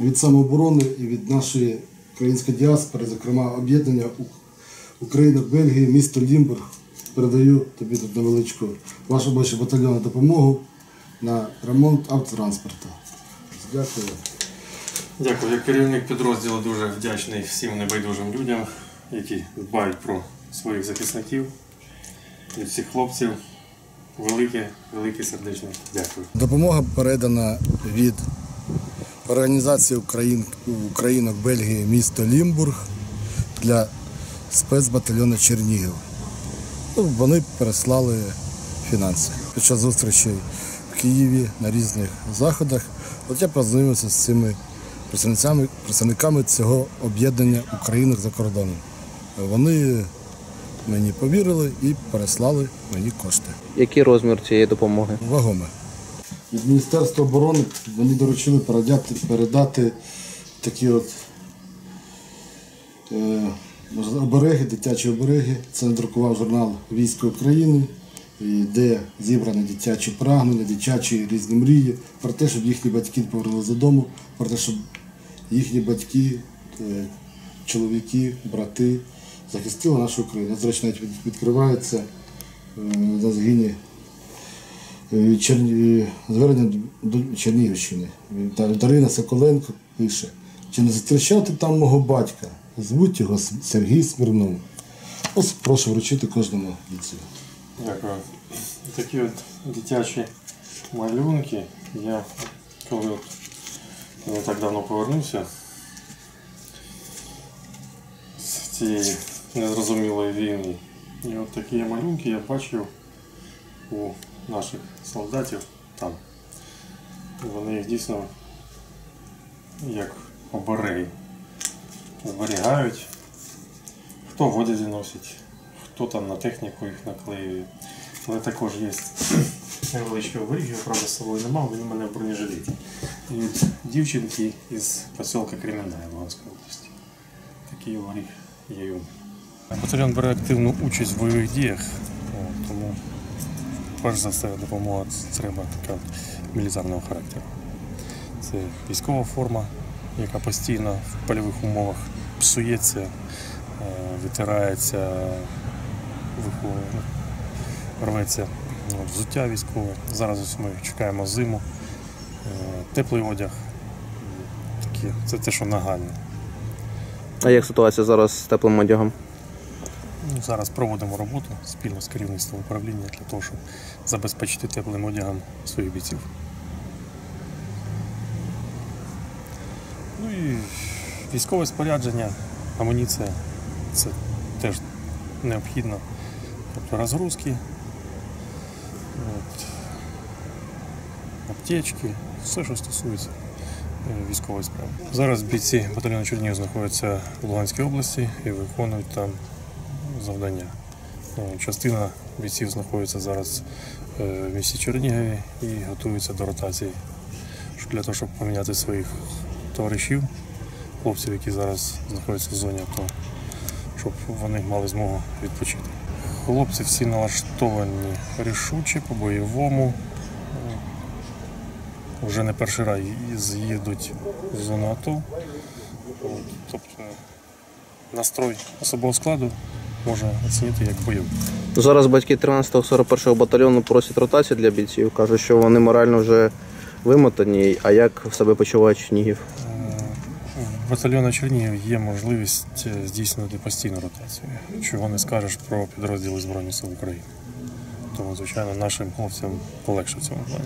від самооборони і від нашої української діаспори, зокрема об'єднання У- Україна, Бельгії, місто Лімбург. Передаю тобі тут невеличку вашу більше батальйонну допомогу на ремонт автотранспорту. Дякую. Дякую. Як керівник підрозділу дуже вдячний всім небайдужим людям, які дбають про своїх захисників і всіх хлопців. Велике, велике сердечне дякую. Допомога передана від організації Україн, Українок Бельгії місто Лімбург для спецбатальйону Чернігів. Ну, вони переслали фінанси. Під час зустрічей в Києві на різних заходах. От я познайомився з цими представниками, представниками цього об'єднання Українок за кордоном. Вони мені повірили і переслали мені кошти. Який розмір цієї допомоги? Вагоме. Від Міністерства оборони вони доручили передати, передати такі от е, обереги, дитячі обереги. Це надрукував журнал Військо України, де зібрані дитячі прагнення, дитячі різні мрії про те, щоб їхні батьки повернулися додому, про те, щоб їхні батьки, е, чоловіки, брати захистили нашу Україну. Навіть відкривається е, на згині. Звернення до Чернігівщини. Дарина Соколенко пише, чи не зустрічав ти там мого батька? Звуть його Сергій Смірнов. Ось прошу вручити кожному бійцю. Дякую. Такі от дитячі малюнки. Я коли от не так давно повернувся з цієї незрозумілої війни. І от такі малюнки я бачив у наших солдатів там. Вони їх дійсно як обереги зберігають. Хто в одязі носить, хто там на техніку їх наклеює. Але також є невеличкі оберіги, я правда з собою не мав, він у мене в бронежилеті. Від дівчинки із поселка Кремінна Луганської області. Такий оберіг є. Батальйон бере активну участь в бойових діях, перш за все допомога треба така мілітарного характеру. Це військова форма, яка постійно в польових умовах псується, е, витирається, ну, рветься от, взуття військове. Зараз ось ми чекаємо зиму, е, теплий одяг. Це те, що нагальне. А як ситуація зараз з теплим одягом? Ну, Зараз проводимо роботу спільно з керівництвом управління для того, щоб забезпечити теплим одягом своїх бійців. Ну і військове спорядження, амуніція це теж необхідно. Тобто розгрузки, от, аптечки, все, що стосується е, військової справи. Зараз бійці батальйону Чернігів знаходяться в Луганській області і виконують там завдання. Ну, Частина бійців знаходиться зараз е, в місті Чернігові і готуються до ротації для того, щоб поміняти своїх товаришів, хлопців, які зараз знаходяться в зоні АТО, щоб вони мали змогу відпочити. Хлопці всі налаштовані рішуче по бойовому. Вже не перший раз їдуть в зону АТО. Тобто настрой особового складу можна оцінити як бойовий. Зараз батьки 13-го 41-го батальйону просять ротацію для бійців. Кажуть, що вони морально вже вимотані. А як в себе почуває Чернігів? В батальйону Чернігів є можливість е, здійснювати постійну ротацію, чого не скажеш про підрозділи Збройних сил України. Тому, звичайно, нашим хлопцям полегше в цьому плані.